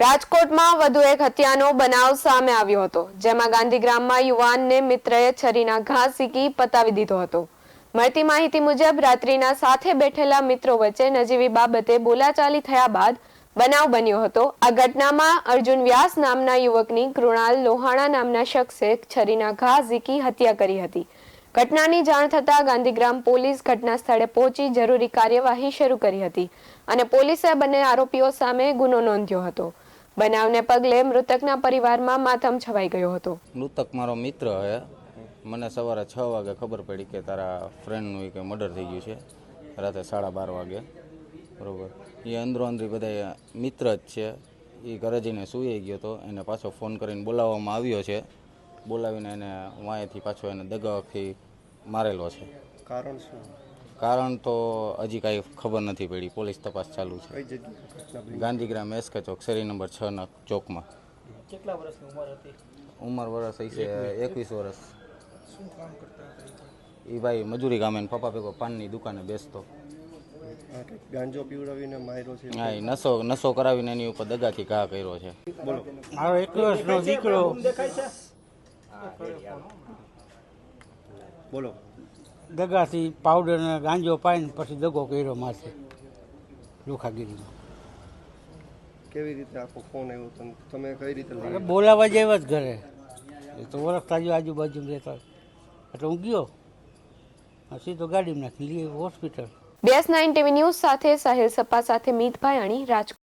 રાજકોટમાં વધુ એક હત્યાનો બનાવ સામે આવ્યો હતો, જેમાં ગાંધીગ્રામમાં યુવાનને મિત્રએ છરીના ઘા સીકી પતાવી દીધો હતો. મળતી માહિતી મુજબ, રાત્રિના સાથે બેઠેલા મિત્રો વચ્ચે નજીવી બાબતે બોલાચાલી થયા બાદ બનાવ બન્યો હતો. આ ઘટનામાં અર્જુન વ્યાસ નામના યુવકની કૃણાલ લોહાણા નામના શખ્સે છરીના ઘા ઝીકી હત્યા કરી હતી. ઘટનાની જાણ થતાં ગાંધીગ્રામ પોલીસ ઘટના સ્થળે પહોંચી જરૂરી કાર્યવાહી શરૂ કરી હતી અને પોલીસે બંને આરોપીઓ સામે ગુનો નોંધ્યો હતો. બનાવને પગલે મૃતકના પરિવારમાં માતમ છવાઈ ગયો હતો. મૃતક મારો મિત્ર હે. મને સવારે છ વાગે ખબર પડી કે તારા ફ્રેન્ડનું કે મર્ડર થઈ ગયું છે. રાતે સાડા બાર વાગે. બરોબર. એ અંદરો અંદરી બધા મિત્ર જ છે. એ ઘરે જઈને સૂઈ ગયો હતો એને પાછો ફોન કરીને બોલાવવામાં આવ્યો છે. બોલાવીને એને વાંયથી પાછો એને દગાથી મારેલો છે. કારણ શું? કારણ તો હજી કાંઈ ખબર નથી પડી. પોલીસ તપાસ ચાલુ છે. ગાંધીગ્રામ એસકે ચોક શેરી નંબર છ ના ચોકમાં. કેટલા વર્ષની ઉંમર હતી? ઉંમર વર્ષ છે એકવીસ. વર્ષ. શું કામ કરતા એ? એ ભાઈ? મજૂરી કામે પપ્પા ભેગો પાનની દુકાને બેસતો. આ ગાંજો પીવડાવીને માર્યો છે હા નસો નશો નશો કરાવીને એની ઉપર દગાથી ઘા કર્યો છે. બોલો. મારો એકલો વર્ષનો દીકરો. બોલો. દગાથી પાવડર અને ગાંજો પાઈને પછી દગો કર્યો માથે લોખાગીરીમાં કેવી રીતે આખો ફોન આવ્યો? તમ- તમે કઈ રીતે બોલાવા જેવા જ ઘરે. એ તો ઓળખતા જ આજુબાજુ રહેતા એટલે હું ગયો. પછી સીધો ગાડીમાં નાખી લઈ hospital. B S nine TV news સાથે સાહિલ સપ્પા સાથે મીતભાઈ અણી રાજકોટ